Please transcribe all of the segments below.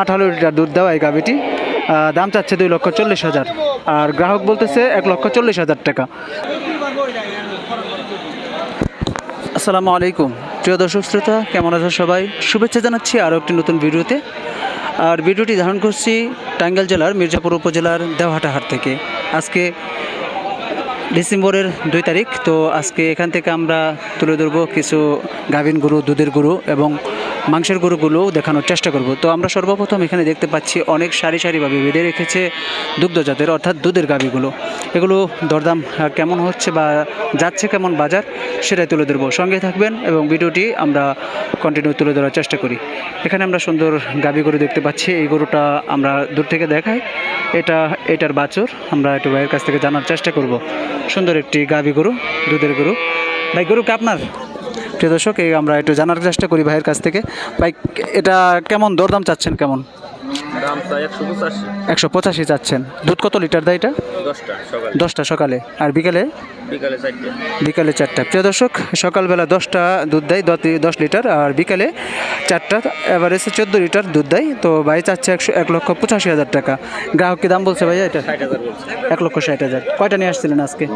আঠারো লিটার দুধ দেওয়া এই গাভিটি। দাম চাচ্ছে দুই লক্ষ চল্লিশ হাজার। আর গ্রাহক বলতেছে এক লক্ষ চল্লিশ হাজার টাকা। আসসালামু আলাইকুম। প্রিয় দর্শক শ্রোতা, কেমন আছেন সবাই? শুভেচ্ছা জানাচ্ছি আরও একটি নতুন ভিডিওতে। আর ভিডিওটি ধারণ করছি টাঙ্গাইল জেলার মির্জাপুর উপজেলার দেওহাটাহাট থেকে। আজকে ডিসেম্বরের দুই তারিখ, তো আজকে এখান থেকে আমরা তুলে ধরবো কিছু গাভিন গরু, দুধের গরু এবং মাংসের গরুগুলো দেখানোর চেষ্টা করব। তো আমরা সর্বপ্রথম এখানে দেখতে পাচ্ছি অনেক সারি সারিভাবে বেঁধে রেখেছে দুগ্ধজাতের অর্থাৎ দুধের গাভিগুলো। এগুলো দরদাম কেমন হচ্ছে বা যাচ্ছে কেমন বাজার সেটাই তুলে ধরবো। সঙ্গে থাকবেন এবং ভিডিওটি আমরা কন্টিনিউ তুলে ধরার চেষ্টা করি। এখানে আমরা সুন্দর গাভি গরু দেখতে পাচ্ছি। এই গরুটা আমরা দূর থেকে দেখাই। এটা, এটার বাছুর। আমরা একটু ভাইয়ের কাছ থেকে জানার চেষ্টা করব। সুন্দর একটি গাভি গরু, দুধের গরু। ভাই, গরু কি আপনার? প্রিয় দর্শক, এই আমরা একটু জানার চেষ্টা করি ভাইয়ের কাছ থেকে। ভাই, এটা কেমন? দরদাম চাচ্ছেন কেমন? একশো পঁচাশি। চাচ্ছেন। দুধ কত লিটার দেয় এটা? দশটা সকালে। আর বিকেলে? বিকালে চারটে। প্রিয় দর্শক সকালবেলা দশটা দুধ দেয় দশ- লিটার। আর বিকালে চারটা এভারেজে চোদ্দ লিটার দুধ দেয়। তো ভাই চাচ্ছে একশো এক লক্ষ পঁচাশি হাজার টাকা। গ্রাহক কি দাম বলছে ভাইয়া এটা? ষাট হাজার এক লক্ষ ষাট হাজার। কয়টা নিয়ে আসছিলেন আজকে?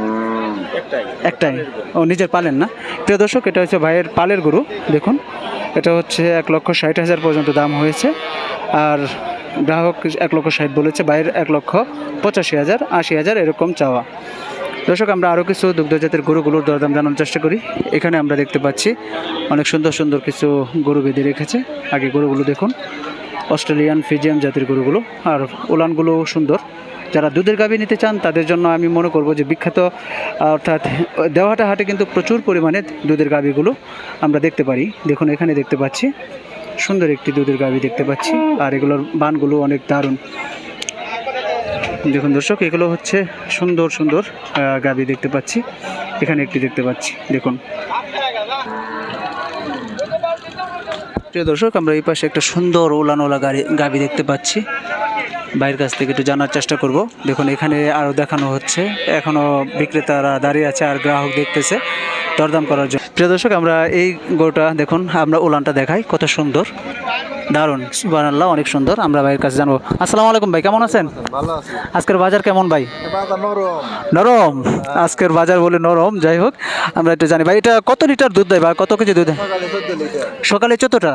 একটাই। ও নিজের পালেন না। প্রিয় দর্শক এটা হচ্ছে ভাইয়ের পালের গরু। দেখুন এটা হচ্ছে এক লক্ষ ষাট হাজার পর্যন্ত দাম হয়েছে। আর গ্রাহক এক লক্ষ ষাট বলেছে, বাইরের এক লক্ষ পঁচাশি হাজার, আশি হাজার এরকম চাওয়া। দর্শক, আমরা আরও কিছু দুগ্ধজাতের গরুগুলোর দরদাম জানার চেষ্টা করি। এখানে আমরা দেখতে পাচ্ছি, অনেক সুন্দর সুন্দর কিছু গরু বেঁধে রেখেছে। আগে গরুগুলো দেখুন, অস্ট্রেলিয়ান ফিজিয়াম জাতের গরুগুলো। আর উলানগুলো সুন্দর। যারা দুধের গাভী নিতে চান, তাদের জন্য আমি মনে করব যে বিখ্যাত, অর্থাৎ দেওয়াটা হাটে কিন্তু প্রচুর পরিমাণে দুধের গাভীগুলো আমরা দেখতে পারি। দেখুন, এখানে দেখতে পাচ্ছি সুন্দর একটি দুধের গাভী দেখতে পাচ্ছি, আর এগুলোর বানগুলো অনেক দারুণ। দেখুন দর্শক, এগুলো হচ্ছে সুন্দর সুন্দর গাভী দেখতে পাচ্ছি। এখানে একটি দেখতে পাচ্ছি, দেখুন। প্রিয় দর্শক, আমরা এই পাশে একটা সুন্দর ওলানোলা গাড়ি গাভী দেখতে পাচ্ছি। বাইরের কাছ থেকে একটু জানার চেষ্টা করব। দেখুন, এখানে আরও দেখানো হচ্ছে। এখনও বিক্রেতারা দাঁড়িয়ে আছে আর গ্রাহক দেখতেছে দরদাম করার জন্য। প্রিয় দর্শক, আমরা এই গরুটা দেখুন, আমরা ওলানটা দেখাই, কত সুন্দর। দারুণ সুবহানাল্লাহ অনেক সুন্দর। আমরা ভাইয়ের কাছে জানব। আসসালামু আলাইকুম ভাই কেমন আছেন? আজকের বাজার কেমন ভাই? নরম। নরম। আজকের বাজার বলে নরম যাই হোক আমরা একটু জানি। ভাই এটা কত লিটার দুধ দেয় বা কত কেজি দুধ দেয়? সকালে চোদ্দোটা?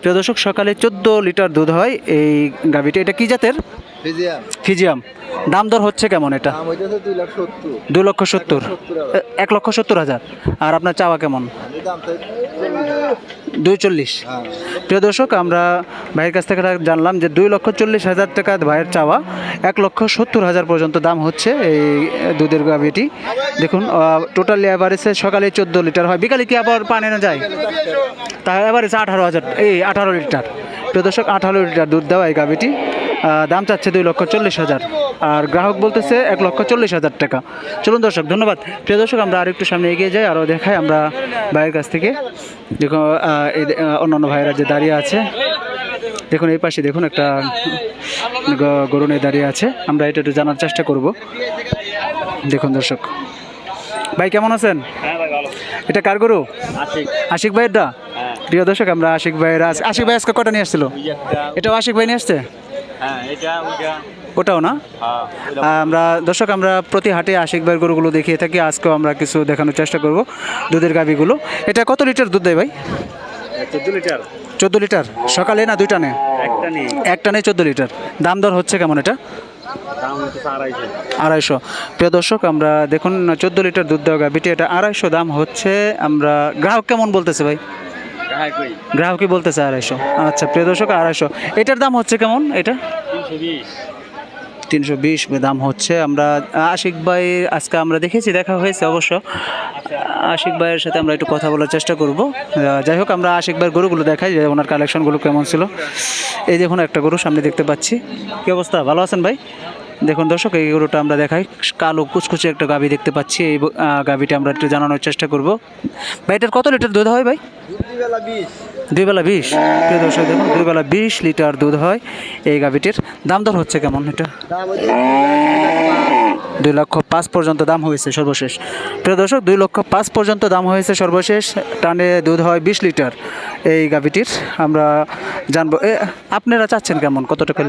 প্রিয় দর্শক সকালে চোদ্দ লিটার দুধ হয় এই গাভিটা। এটা কি জাতের? ফিজিয়াম। দাম দর হচ্ছে কেমন এটা? দুই দুই লক্ষ সত্তর। এক লক্ষ সত্তর হাজার। আর আপনার চাওয়া কেমন? দুই চল্লিশ প্রিয় দর্শক, আমরা ভাইয়ের কাছ থেকে জানলাম যে দুই লক্ষ চল্লিশ হাজার টাকা ভাইয়ের চাওয়া, এক লক্ষ সত্তর হাজার পর্যন্ত দাম হচ্ছে এই দুধের গাভিটি। দেখুন টোটালি অ্যাভারেজে সকালে চোদ্দ লিটার হয়, বিকালে কি আবার পানি না যায়? তা অ্যাভারেজ আঠারো হাজার, এই আঠারো লিটার। প্রিয় দর্শক, আঠারো লিটার দুধ দেওয়া এই গাভিটি। দাম চাচ্ছে দুই লক্ষ চল্লিশ হাজার। আর গ্রাহক বলতেছে এক লক্ষ চল্লিশ হাজার টাকা। চলুন দর্শক ধন্যবাদ। প্রিয় দর্শক আমরা আরেকটু সামনে এগিয়ে যাই আরও দেখাই আমরা ভাইয়ের কাছ থেকে। দেখুন অন্যান্য ভাইয়েরা যে দাঁড়িয়ে আছে। দেখুন এই পাশে দেখুন একটা গরু নিয়ে দাঁড়িয়ে আছে। আমরা এটা একটু জানার চেষ্টা করব। দেখুন দর্শক। ভাই কেমন আছেন? হ্যাঁ এটা কার গরু? আশিক। ভাইয়েরটা হ্যাঁ। প্রিয় দর্শক আমরা আশিক ভাইয়ের আশিক ভাই আজকে কটা নিয়ে আসছিল? এটাও আশিক ভাই নিয়ে আসছে? ওটাও না? হ্যাঁ আমরা দর্শক আমরা প্রতি হাটে আশিক ভাইয়ের গরুগুলো দেখিয়ে থাকি। আজকেও আমরা কিছু দেখানোর চেষ্টা করব দুধের গাভিগুলো। এটা কত লিটার দুধ দেয় ভাই? চোদ্দ লিটার। চোদ্দ লিটার? সকালে না দুইটা নে একটা নেই একটা নেই চোদ্দ লিটার। দাম দর হচ্ছে কেমন এটা? আড়াইশো। প্রিয় দর্শক আমরা দেখুন চোদ্দ লিটার দুধ দেওয়া গাভিটি এটা আড়াইশো দাম হচ্ছে। আমরা গ্রাহক কেমন বলতেছে ভাই? হ্যাঁ গ্রাহকই বলতেছে আড়াইশো। আচ্ছা প্রিয় দর্শক আড়াইশো। এটার দাম হচ্ছে কেমন এটা? তিনশো বিশ। দাম হচ্ছে। আমরা আশিক ভাই আজকে আমরা দেখেছি দেখা হয়েছে অবশ্য। আশিক ভাইয়ের সাথে আমরা একটু কথা বলার চেষ্টা করব। যাই হোক আমরা আশিক ভাইয়ের গরুগুলো দেখাই যে ওনার কালেকশনগুলো কেমন ছিল। এই দেখুন একটা গরু সামনে দেখতে পাচ্ছি। কি অবস্থা? ভালো আছেন ভাই? দেখুন দর্শক এই গরুটা আমরা দেখাই। কালো কুচকুচে একটা গাভি দেখতে পাচ্ছি। এই গাভিটা আমরা একটু জানানোর চেষ্টা করব। ভাই এটার কত লিটার দুধ হয় ভাই? দুই বেলা বিশ। প্রিয় দর্শক দেখুন দুই বেলা বিশ লিটার দুধ হয় এই গাভিটির। দাম দর হচ্ছে কেমন এটা? দুই লক্ষ পাঁচ পর্যন্ত দাম হয়েছে সর্বশেষ। প্রিয় দর্শক দুই লক্ষ পাঁচ পর্যন্ত দাম হয়েছে সর্বশেষ। টানে দুধ হয় বিশ লিটার এই গাভিটির। আমরা জানব আপনারা চাচ্ছেন কেমন? কত টাকা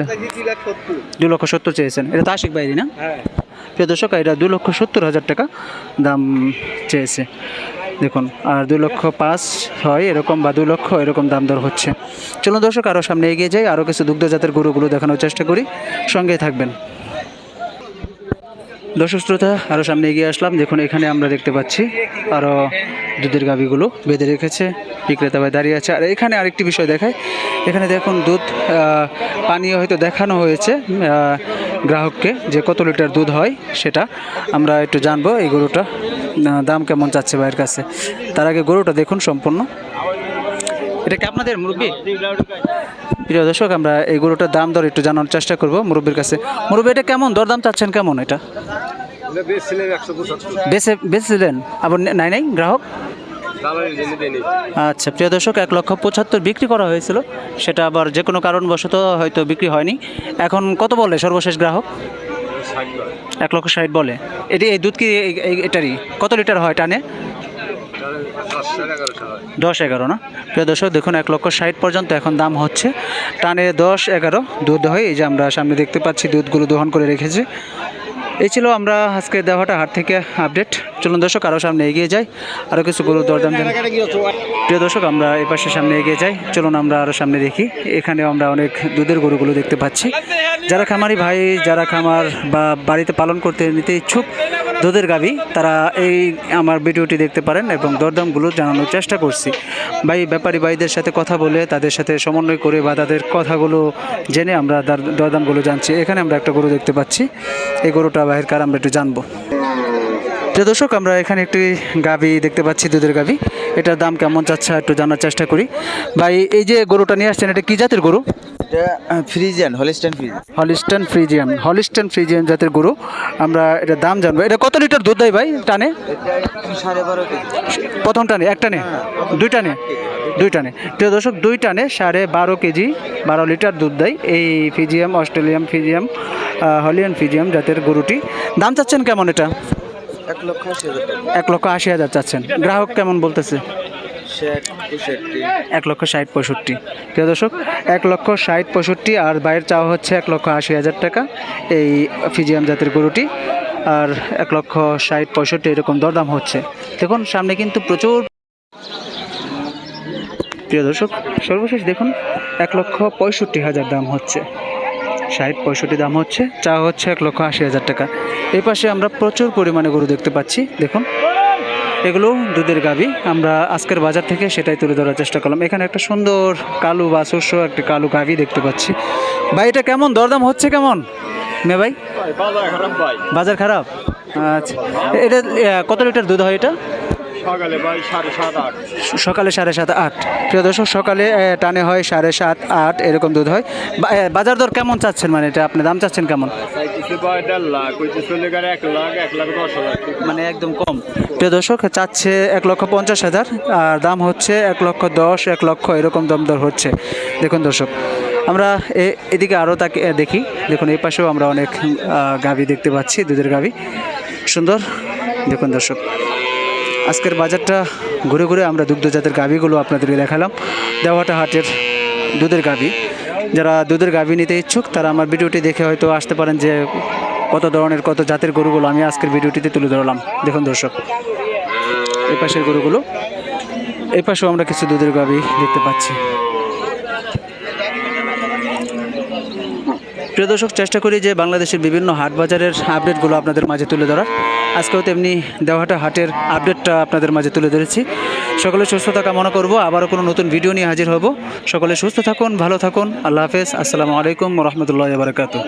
দুই লক্ষ সত্তর চেয়েছেন। এটা তো আশিক বাইরি না? হ্যাঁ। প্রিয় দর্শক এটা দুই লক্ষ সত্তর হাজার টাকা দাম চেয়েছে। দেখুন আর দুই লক্ষ পাঁচ হয় এরকম বা দুই লক্ষ এরকম দাম দর হচ্ছে। চলুন দর্শক আরও সামনে এগিয়ে যাই আরও কিছু দুগ্ধজাতের গরুগুলো দেখানোর চেষ্টা করি। সঙ্গেই থাকবেন। দর্শক শ্রোতা আরও সামনে এগিয়ে আসলাম। দেখুন এখানে আমরা দেখতে পাচ্ছি আরও দুধের গাভিগুলো বেঁধে রেখেছে। বিক্রেতা ভাই দাঁড়িয়ে আছে। আর এখানে আরেকটি বিষয় দেখায় এখানে দেখুন দুধ পানীয় হয়তো দেখানো হয়েছে। গ্রাহককে যে কত লিটার দুধ হয় সেটা আমরা একটু জানব এই গরুটা দাম কেমন চাচ্ছে ভাইয়ের কাছে। তার আগে গরুটা দেখুন সম্পূর্ণ। এটা কি আপনাদের মুরব্বী? প্রিয় দর্শক আমরা এই গরুটার দাম দর একটু জানার চেষ্টা করব মুরব্বীর কাছে। মুরব্বী এটা কেমন? দরদাম চাচ্ছেন কেমন এটা? বেচেছিলেন আবার নাই নাই গ্রাহক? আচ্ছা প্রিয় দর্শক এক লক্ষ পঁচাত্তর বিক্রি করা হয়েছিল। সেটা আবার যে কোনো কারণবশত হয়তো বিক্রি হয়নি। এখন কত বলে সর্বশেষ গ্রাহক? এক লক্ষ ষাট বলে। এটি এই দুধ কি এটারই? কত লিটার হয় টানে? দশ এগারো না? প্রিয় দর্শক দেখুন এক লক্ষ ষাট পর্যন্ত এখন দাম হচ্ছে। টানে দশ এগারো দুধ হয়। এই যে আমরা সামনে দেখতে পাচ্ছি দুধগুলো দহন করে রেখেছে। এই ছিল আমরা আজকে দেওয়াটা হাট থেকে আপডেট চলুন দর্শক আরও সামনে এগিয়ে যাই। আরও কিছু গরু দরদাম প্রিয় দর্শক, আমরা এই পাশে সামনে এগিয়ে যাই। চলুন আমরা আরও সামনে দেখি। এখানেও আমরা অনেক দুধের গরুগুলো দেখতে পাচ্ছি। যারা খামারি ভাই, যারা খামার বা বাড়িতে পালন করতে নিতে ইচ্ছুক দুধের গাবি, তারা এই আমার ভিডিওটি দেখতে পারেন এবং দরদামগুলো জানানোর চেষ্টা করছি। ভাই, ব্যাপারী ভাইদের সাথে কথা বলে, তাদের সাথে সমন্বয় করে বা তাদের কথাগুলো জেনে আমরা দরদামগুলো জানছি। এখানে আমরা একটা গরু দেখতে পাচ্ছি। এই গরুটা বাহির কার আমরা একটু জানব। প্রিয় দর্শক, আমরা এখানে একটি গাভি দেখতে পাচ্ছি, দুধের গাভি এটার দাম কেমন চাচ্ছে, একটু জানার চেষ্টা করি। ভাই, এই যে গরুটা নিয়ে আসছেন, এটা কী জাতের গরু? এটা Friesian Holstein Fries Holstein Friesian Holstein Friesian জাতের গরু। আমরা এটা দাম জানব। এটা কত লিটার দুধ দেয় ভাই টানে? সাড়ে বারো কেজি। প্রথম টানে এক টানে দুই টানে? দুই টানে। প্রিয় দর্শক দুই টানে সাড়ে বারো কেজি বারো লিটার দুধ দেয় এই ফিজিয়াম অস্ট্রেলিয়াম ফিজিয়াম হলিয়ান ফিজিয়াম জাতের গরুটি। দাম চাচ্ছেন কেমন এটা? এক লক্ষ আশি হাজার এক লক্ষ আশি হাজার চাচ্ছেন। গ্রাহক কেমন বলতেছে? এক লক্ষ ষাট পঁয়ষট্টি। প্রিয় দর্শক, এক লক্ষ ষাট পঁয়ষট্টি আর বাইরের চাওয়া হচ্ছে এক লক্ষ আশি হাজার টাকা এই ফিজিয়াম জাতের গরুটি। আর এক লক্ষ ষাট পঁয়ষট্টি এরকম দরদাম হচ্ছে। দেখুন, সামনে কিন্তু প্রচুর প্রিয় দর্শক, সর্বশেষ দেখুন, এক লক্ষ পঁয়ষট্টি হাজার দাম হচ্ছে। ষাট পঁয়ষট্টি দাম হচ্ছে চা হচ্ছে এক লক্ষ আশি হাজার টাকা। এই পাশে আমরা প্রচুর পরিমাণে গরু দেখতে পাচ্ছি। দেখুন এগুলো দুধের গাবি আমরা আজকের বাজার থেকে সেটাই তুলে ধরার চেষ্টা করলাম। এখানে একটা সুন্দর কালো বা শস্য একটা কালো গাবি দেখতে পাচ্ছি। ভাই এটা কেমন? দরদাম হচ্ছে কেমন? মে ভাই। বাজার খারাপ ভাই। বাজার খারাপ? আচ্ছা। এটা কত লিটার দুধ হয় এটা? সকালে ভাই সাড়ে সাত আট। সকালে সাড়ে সাত আট। প্রিয় দর্শক সকালে টানে হয় সাড়ে সাত আট এরকম দুধ হয়। বাজার দর কেমন চাচ্ছেন মানে এটা আপনি দাম চাচ্ছেন কেমন? মানে একদম কম। প্রিয় দর্শক চাচ্ছে এক লক্ষ পঞ্চাশ হাজার আর দাম হচ্ছে এক লক্ষ দশ এক লক্ষ এরকম দাম দর হচ্ছে। দেখুন দর্শক আমরা এ- এদিকে আরও তাকে দেখি। দেখুন এই পাশেও আমরা অনেক গাভি দেখতে পাচ্ছি দুধের গাভি। সুন্দর। দেখুন দর্শক। আজকের বাজারটা ঘুরে ঘুরে আমরা দুগ্ধজাতের গাভীগুলো আপনাদেরকে দেখালাম। দেওয়াটা হাটের দুধের গাভী। যারা দুধের গাভী নিতে ইচ্ছুক, তারা আমার ভিডিওটি দেখে হয়তো আসতে পারেন যে কত ধরনের, কত জাতের গরুগুলো আমি আজকের ভিডিওটিতে তুলে ধরলাম। দেখুন দর্শক এই পাশের গরুগুলো এই পাশেও আমরা কিছু দুধের গাভী দেখতে পাচ্ছি। প্রিয় দর্শক, চেষ্টা করি যে বাংলাদেশের বিভিন্ন হাট বাজারের আপডেটগুলো আপনাদের মাঝে তুলে ধরার। আজকেও তেমনি দেওয়াটা হাটের আপডেটটা আপনাদের মাঝে তুলে ধরেছি। সকলে সুস্থতা কামনা করব, আবারও কোনো নতুন ভিডিও নিয়ে হাজির হব। সকলে সুস্থ থাকুন, ভালো থাকুন, আল্লাহ হাফেজ, আসসালামু আলাইকুম রহমতুল্লাহ বারকাতু